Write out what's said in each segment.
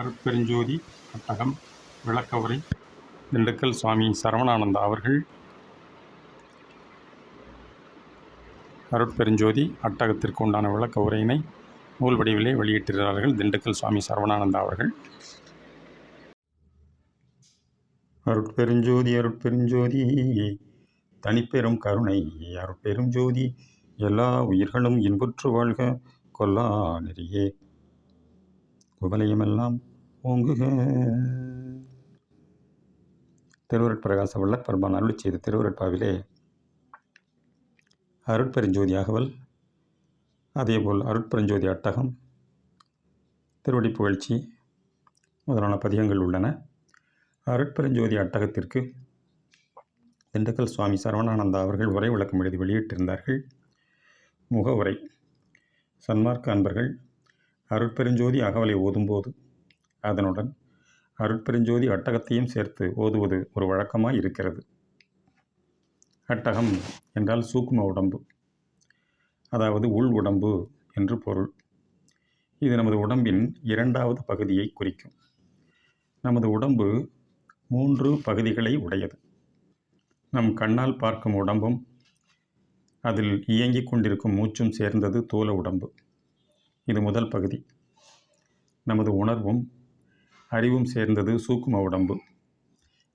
அருட்பெருஞ்சோதி அட்டகம் விளக்கவுரை திண்டுக்கல் சுவாமி சரவணானந்தா அவர்கள் அருட்பெருஞ்சோதி அட்டகத்திற்கு உண்டான விளக்க உரையினை நூல் வடிவிலே வெளியிட்டிருக்கிறார்கள் திண்டுக்கல் சுவாமி சரவணானந்தா அவர்கள். அருட்பெருஞ்சோதி அருட்பெருஞ்சோதி தனிப்பெரும் கருணை. அருட்பெரும் ஜோதி எல்லா உயிர்களும் இன்புற்று வாழ்க கொல்லா நெறியே. குவலையுமெல்லாம் ஓங்குக. திருவருட்பிரகாச வல்லப்பெருமான் அருள் செய்த திருவருட்பாவிலே அருட்பெருஞ்சோதி அகவல் அதேபோல் அருட்பெருஞ்சோதி அட்டகம் திருவடி புகழ்ச்சி முதலான பதிகங்கள் உள்ளன. அருட்பெருஞ்சோதி அட்டகத்திற்கு திண்டுக்கல் சுவாமி சரவணானந்தா அவர்கள் உரை விளக்கம் எழுதி வெளியிட்டிருந்தார்கள். முகவுரை. சன்மார்க்க அன்பர்கள் அருட்பெருஞ்சோதி அகவலை ஓதும்போது அதனுடன் அருட்பெருஞ்சோதி அட்டகத்தையும் சேர்த்து ஓதுவது ஒரு வழக்கமாக இருக்கிறது. அட்டகம் என்றால் சூக்கும உடம்பு அதாவது உள் உடம்பு என்று பொருள். இது நமது உடம்பின் இரண்டாவது பகுதியை குறிக்கும். நமது உடம்பு மூன்று பகுதிகளை உடையது. நம் கண்ணால் பார்க்கும் உடம்பும் அதில் இயங்கிக் கொண்டிருக்கும் மூச்சும் சேர்ந்தது தோல உடம்பு. இது முதல் பகுதி. நமது உணர்வும் அறிவும் சேர்ந்தது சூக்கும உடம்பு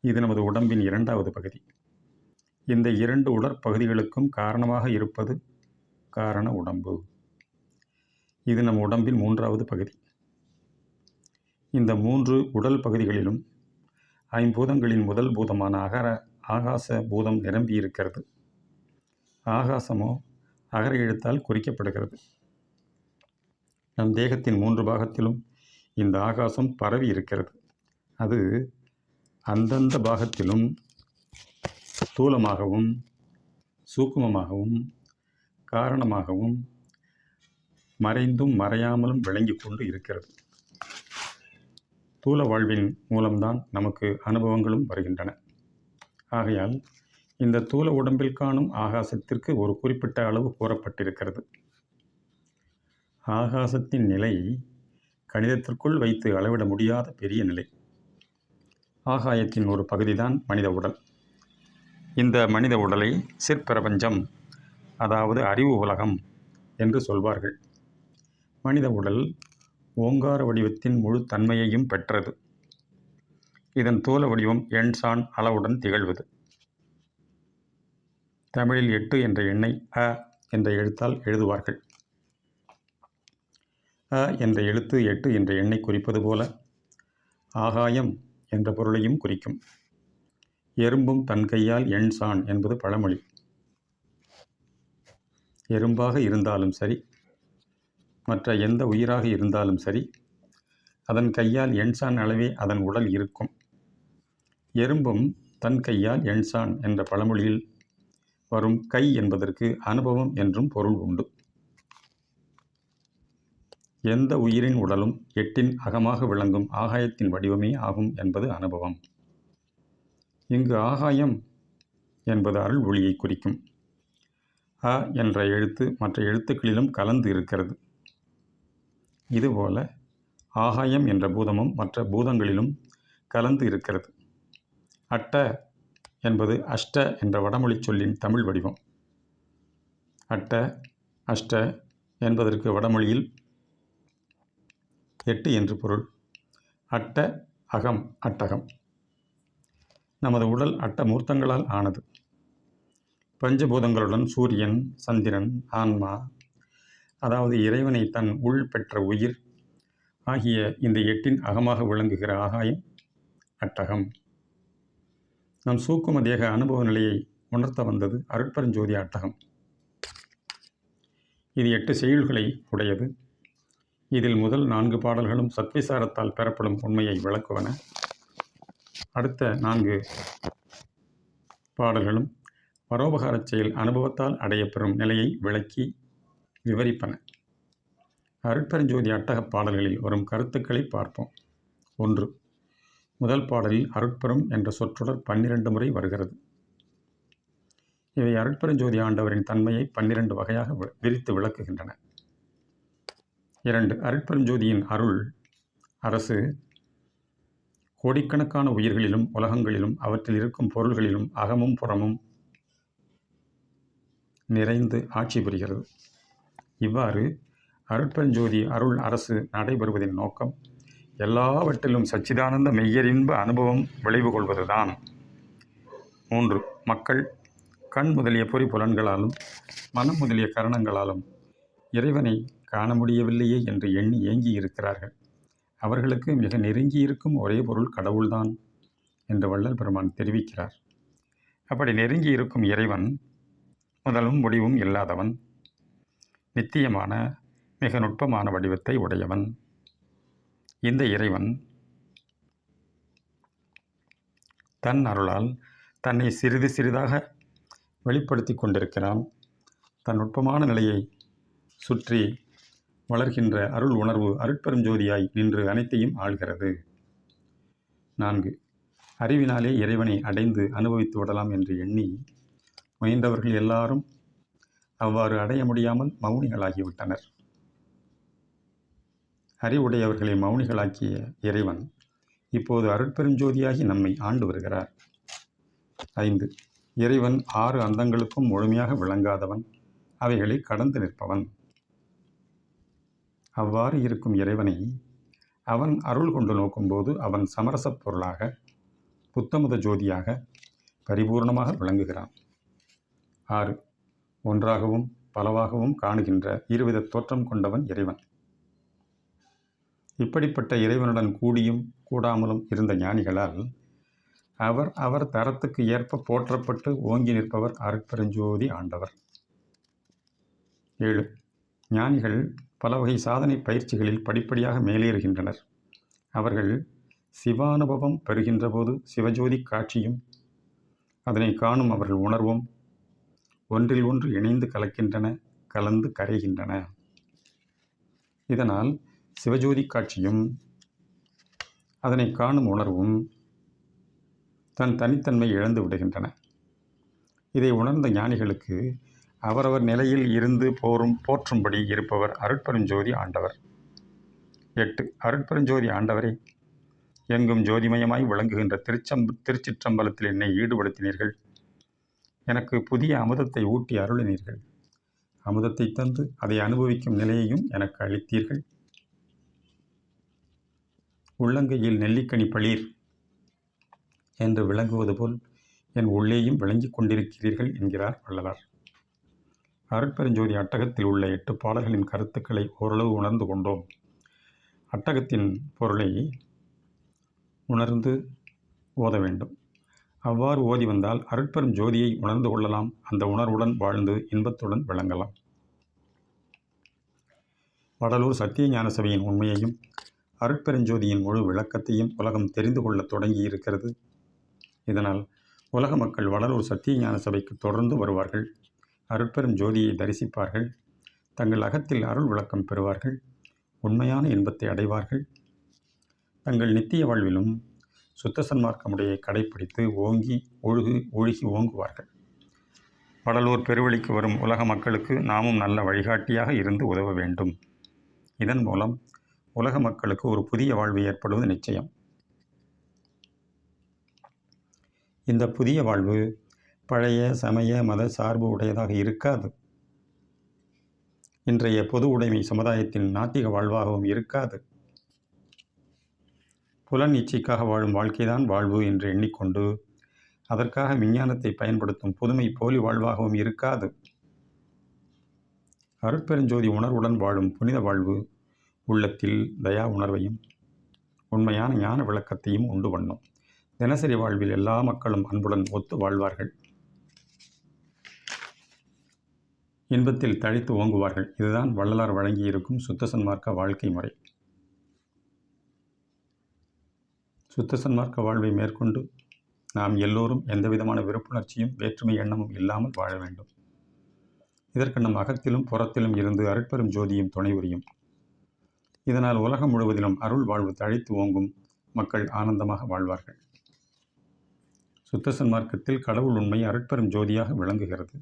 இது நமது உடம்பின் இரண்டாவது பகுதி. இந்த இரண்டு உடற்பகுதிகளுக்கும் காரணமாக இருப்பது காரண உடம்பு. இது நம் உடம்பின் மூன்றாவது பகுதி. இந்த மூன்று உடல் பகுதிகளிலும் ஐம்பூதங்களின் முதல் பூதமான அகர ஆகாச பூதம் நிரம்பியிருக்கிறது. ஆகாசமோ அகர எழுத்தால் குறிக்கப்படுகிறது. நம் தேகத்தின் மூன்று பாகத்திலும் இந்த ஆகாசம் பரவி இருக்கிறது. அது அந்தந்த பாகத்திலும் ஸ்தூலமாகவும் சூக்குமமாகவும் காரணமாகவும் மறைந்தும் மறையாமலும் விளங்கி கொண்டு இருக்கிறது. தூல வாழ்வின் மூலம்தான் நமக்கு அனுபவங்களும் வருகின்றன. ஆகையால் இந்த தூல உடம்பில் காணும் ஆகாசத்திற்கு ஒரு குறிப்பிட்ட அளவு கூறப்பட்டிருக்கிறது. ஆகாசத்தின் நிலை கணிதத்திற்குள் வைத்து அளவிட முடியாத பெரிய நிலை. ஆகாயத்தின் ஒரு பகுதிதான் மனித உடல். இந்த மனித உடலை சிற்பிரபஞ்சம் அதாவது அறிவு உலகம் என்று சொல்வார்கள். மனித உடல் ஓங்கார வடிவத்தின் முழு தன்மையையும் பெற்றது. இதன் தோல வடிவம் எண்சான் அளவுடன் திகழ்வது. தமிழில் எட்டு என்ற எண்ணை அ என்ற எழுத்தால் எழுதுவார்கள். என்ற எழுத்து எட்டு என்ற எண்ணை குறிப்பது போல ஆகாயம் என்ற பொருளையும் குறிக்கும். எறும்பும் தன் கையால் எண் சான் என்பது பழமொழி. எறும்பாக இருந்தாலும் சரி மற்ற எந்த உயிராக இருந்தாலும் சரி அதன் கையால் எண்சான் அளவே அதன் உடல் இருக்கும். எறும்பும் தன் கையால் எண்சான் என்ற பழமொழியில் வரும் கை என்பதற்கு அனுபவம் என்றும் பொருள் உண்டு. எந்த உயிரின் உடலும் எட்டின் அகமாக விளங்கும் ஆகாயத்தின் வடிவமே ஆகும் என்பது அனுபவம். இங்கு ஆகாயம் என்பது அருள் ஒளியை குறிக்கும். அ என்ற எழுத்து மற்ற எழுத்துக்களிலும் கலந்து இருக்கிறது. இதுபோல ஆகாயம் என்ற பூதமும் மற்ற பூதங்களிலும் கலந்து இருக்கிறது. அட்ட என்பது அஷ்ட என்ற வடமொழி சொல்லின் தமிழ் வடிவம். அட்ட அஷ்ட என்பதற்கு வடமொழியில் எட்டு என்று பொருள். அட்ட அகம் அட்டகம். நமது உடல் அட்ட மூர்த்தங்களால் ஆனது. பஞ்சபூதங்களுடன் சூரியன் சந்திரன் ஆன்மா அதாவது இறைவனை தன் உள் பெற்ற உயிர் ஆகிய இந்த எட்டின் அகமாக விளங்குகிற ஆகாயம் அட்டகம். நம் சூக்கும தேக அனுபவ நிலையை உணர்த்த வந்தது அருட்பெருஞ்சோதி அட்டகம். இது எட்டு செயல்களை உடையது. இதில் முதல் நான்கு பாடல்களும் சத்விசாரத்தால் பெறப்படும் உண்மையை விளக்குவன. அடுத்த நான்கு பாடல்களும் பரோபகாரச் செயல் அனுபவத்தால் அடையப்பெறும் நிலையை விளக்கி விவரிப்பன. அருட்பெருஞ்சோதி அட்டகப் பாடல்களில் வரும் கருத்துக்களை பார்ப்போம். ஒன்று முதல் பாடலில் அருட்பெரும் என்ற சொற்றொடர் பன்னிரண்டு முறை வருகிறது. இவை அருட்பெருஞ்சோதி ஆண்டவரின் தன்மையை பன்னிரண்டு வகையாக வி- விரித்து விளக்குகின்றன. இரண்டு. அருட்பெருஞ்சோதியின் அருள் அரசு கோடிக்கணக்கான உயிர்களிலும் உலகங்களிலும் அவற்றில் இருக்கும் பொருள்களிலும் அகமும் புறமும் நிறைந்து ஆட்சி புரிகிறது. இவ்வாறு அருட்பெருஞ்சோதி அருள் அரசு நடைபெறுவதின் நோக்கம் எல்லாவற்றிலும் சச்சிதானந்த மெய்யறின்ப அனுபவம் விளைவு கொள்வதுதான். மூன்று. மக்கள் கண் முதலிய பொறி புலன்களாலும் மனம் முதலிய கரணங்களாலும் இறைவனை காண முடியவில்லையே என்று எண்ணி ஏங்கி இருக்கிறார்கள். அவர்களுக்கு மிக நெருங்கி இருக்கும் ஒரே பொருள் கடவுள்தான் என்று வள்ளல் பெருமான் தெரிவிக்கிறார். அப்படி நெருங்கி இருக்கும் இறைவன் முதலும் முடிவும் இல்லாதவன் நித்தியமான மிக நுட்பமான வடிவத்தை உடையவன். இந்த இறைவன் தன் அருளால் தன்னை சிறிது சிறிதாக வெளிப்படுத்தி கொண்டிருக்கிறான். தன் நுட்பமான நிலையை சுற்றி வளர்கின்ற அருள் உணர்வு அருட்பெரும் ஜோதியாய் நின்று அனைத்தையும் ஆள்கிறது. நான்கு. அறிவினாலே இறைவனை அடைந்து அனுபவித்து விடலாம் என்று எண்ணி முயன்றவர்கள் எல்லாரும் அவ்வாறு அடைய முடியாமல் மௌனிகளாகிவிட்டனர் அறிவுடையவர்களை மௌனிகளாக்கிய இறைவன் இப்போது அருட்பெருஞ்சோதியாகி நம்மை ஆண்டு வருகிறார். ஐந்து. இறைவன் ஆறு அந்தங்களுக்கும் முழுமையாக விளங்காதவன் அவைகளை கடந்து நிற்பவன். அவ்வாறு இருக்கும் இறைவனை அவன் அருள் கொண்டு நோக்கும்போது அவன் சமரசப் பொருளாக புத்தமுத ஜோதியாக பரிபூர்ணமாக விளங்குகிறான். ஆறு. ஒன்றாகவும் பலவாகவும் காணுகின்ற இருவித தோற்றம் கொண்டவன் இறைவன். இப்படிப்பட்ட இறைவனுடன் கூடியும் கூடாமலும் இருந்த ஞானிகளால் அவர் அவர் தரத்துக்கு ஏற்ப போற்றப்பட்டு ஓங்கி நிற்பவர் அருட்பெருஞ்சோதி ஆண்டவர். ஏழு. ஞானிகள் பல வகை சாதனை பயிற்சிகளில் படிப்படியாக மேலேறுகின்றனர். அவர்கள் சிவானுபவம் பெறுகின்ற போது சிவஜோதி காட்சியும் அதனை காணும் அவர்கள் உணர்வும் ஒன்றில் ஒன்று இணைந்து கலக்கின்றன கலந்து கரைகின்றன. இதனால் சிவஜோதி காட்சியும் அதனை காணும் உணர்வும் தன் தனித்தன்மை இழந்து விடுகின்றன. இதை உணர்ந்த ஞானிகளுக்கு அவரவர் நிலையில் இருந்து போரும் போற்றும்படி இருப்பவர் அருட்பெருஞ்சோதி ஆண்டவர். எட்டு. அருட்பெருஞ்சோதி ஆண்டவரே எங்கும் ஜோதிமயமாய் விளங்குகின்ற திருச்சம் திருச்சிற்றம்பலத்தில் என்னை ஈடுபடுத்தினீர்கள். எனக்கு புதிய அமுதத்தை ஊட்டி அருளினீர்கள். அமுதத்தை தந்து அதை அனுபவிக்கும் நிலையையும் எனக்கு அளித்தீர்கள். உள்ளங்கையில் நெல்லிக்கனி பளிர் என்று விளங்குவது போல் என் உள்ளேயும் விளங்கிக் கொண்டிருக்கிறீர்கள் என்கிறார் வள்ளலார். அருட்பெருஞ்சோதி அட்டகத்தில் உள்ள எட்டு பாடல்களின் கருத்துக்களை ஓரளவு உணர்ந்து கொண்டோம். அட்டகத்தின் பொருளை உணர்ந்து ஓத வேண்டும். அவ்வாறு ஓதி வந்தால் அருட்பெரும் ஜோதியை உணர்ந்து கொள்ளலாம். அந்த உணர்வுடன் வாழ்ந்து இன்பத்துடன் விளங்கலாம். வடலூர் சத்திய ஞான சபையின் உண்மையையும் அருட்பெருஞ்சோதியின் முழு விளக்கத்தையும் உலகம் தெரிந்து கொள்ளத் தொடங்கி இருக்கிறது. இதனால் உலக மக்கள் வடலூர் சத்திய ஞான சபைக்கு தொடர்ந்து வருவார்கள். அருட்பெரும் ஜோதியை தரிசிப்பார்கள். தங்கள் அகத்தில் அருள் விளக்கம் பெறுவார்கள். உண்மையான இன்பத்தை அடைவார்கள். தங்கள் நித்திய வாழ்விலும் சுத்த சன்மார்க்கமுடைய கடைப்பிடித்து ஓங்கி ஒழுகு ஒழுகி ஓங்குவார்கள். வடலூர் பெருவழிக்கு வரும் உலக மக்களுக்கு நாமும் நல்ல வழிகாட்டியாக இருந்து உதவ வேண்டும். இதன் மூலம் உலக மக்களுக்கு ஒரு புதிய வாழ்வு ஏற்படுவது நிச்சயம். இந்த புதிய வாழ்வு பழைய சமய மத சார்பு உடையதாக இருக்காது. இன்றைய பொது உடைமை சமுதாயத்தின் நாத்திக வாழ்வாகவும் இருக்காது. புலன் இச்சைக்காக வாழும் வாழ்க்கைதான் வாழ்வு என்று எண்ணிக்கொண்டு அதற்காக விஞ்ஞானத்தை பயன்படுத்தும் புதுமை போலி வாழ்வாகவும் இருக்காது. அருட்பெருஞ்சோதி உணர்வுடன் வாழும் புனித வாழ்வு உள்ளத்தில் தயா உணர்வையும் உண்மையான ஞான விளக்கத்தையும் உண்டு பண்ணும். தினசரி வாழ்வில் எல்லா மக்களும் அன்புடன் ஒத்து வாழ்வார்கள். இன்பத்தில் தழைத்து ஓங்குவார்கள். இதுதான் வள்ளலார் வழங்கியிருக்கும் சுத்த சன்மார்க்க வாழ்க்கை முறை. சுத்த சன்மார்க்க வாழ்வை மேற்கொண்டு நாம் எல்லோரும் எந்தவிதமான விருப்புணர்ச்சியும் வேற்றுமை எண்ணமும் இல்லாமல் வாழ வேண்டும். இதற்கு நம் அகத்திலும் புறத்திலும் இருந்து அருட்பெரும் ஜோதியும் துணை புரியும். இதனால் உலகம் முழுவதிலும் அருள் வாழ்வு தழைத்து ஓங்கும் மக்கள் ஆனந்தமாக வாழ்வார்கள். சுத்த சன்மார்க்கத்தில் கடவுள் உண்மை அருட்பெரும் ஜோதியாக விளங்குகிறது.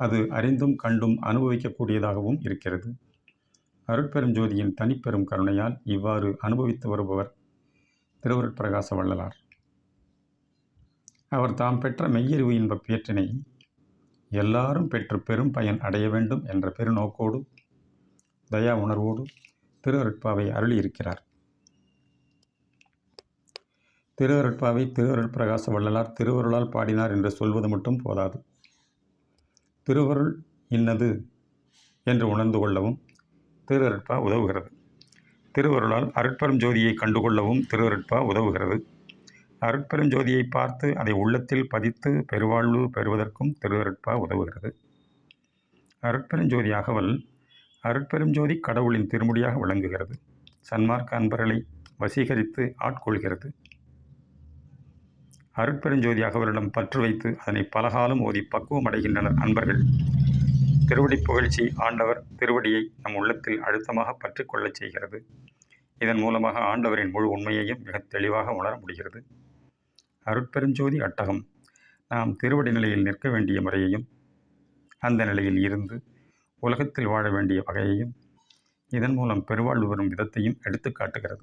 அது அறிந்தும் கண்டும் அனுபவிக்கக்கூடியதாகவும் இருக்கிறது. அருட்பெரும் ஜோதியின் தனிப்பெரும் கருணையால் இவ்வாறு அனுபவித்து வருபவர் திருவருட்பிரகாச வள்ளலார். அவர் தாம் பெற்ற மெய்யறிவு இன்பப் பேற்றினை எல்லாரும் பெற்று பெரும் பயன் அடைய வேண்டும் என்ற பெருநோக்கோடு தயா உணர்வோடு திருவருட்பாவை அருளியிருக்கிறார். திருவருட்பாவை திருவருட்பிரகாச வள்ளலார் திருவருளால் பாடினார் என்று சொல்வது மட்டும் போதாது. திருவருள் இன்னது என்று உணர்ந்து கொள்ளவும் திருவருட்பா உதவுகிறது. திருவருளால் அருட்பெரும் ஜோதியை கண்டுகொள்ளவும் திருவருட்பா உதவுகிறது. அருட்பெரும் ஜோதியை பார்த்து அதை உள்ளத்தில் பதித்து பெருவாழ்வு பெறுவதற்கும் திருவருட்பா உதவுகிறது. அருட்பெருஞ்சோதி அகவல் அருட்பெருஞ்சோதி கடவுளின் திருமுடியாக விளங்குகிறது. சன்மார்க்க அன்பர்களை வசீகரித்து ஆட்கொள்கிறது. அருட்பெருஞ்சோதியாக அவரிடம் பற்று வைத்து அதனை பலகாலம் ஓதி பக்குவம் அடைகின்றனர் அன்பர்கள். திருவடி புகழ்ச்சி ஆண்டவர் திருவடியை நம் உள்ளத்தில் அழுத்தமாக பற்றிக்கொள்ளச் செய்கிறது. இதன் மூலமாக ஆண்டவரின் முழு உண்மையையும் மிக தெளிவாக உணர முடிகிறது. அருட்பெருஞ்சோதி அட்டகம். நாம் திருவடி நிலையில் நிற்க வேண்டிய முறையையும் அந்த நிலையில் இருந்து உலகத்தில் வாழ வேண்டிய வகையையும் இதன் மூலம் பெருவாழ்வு வரும் விதத்தையும் எடுத்து காட்டுகிறது.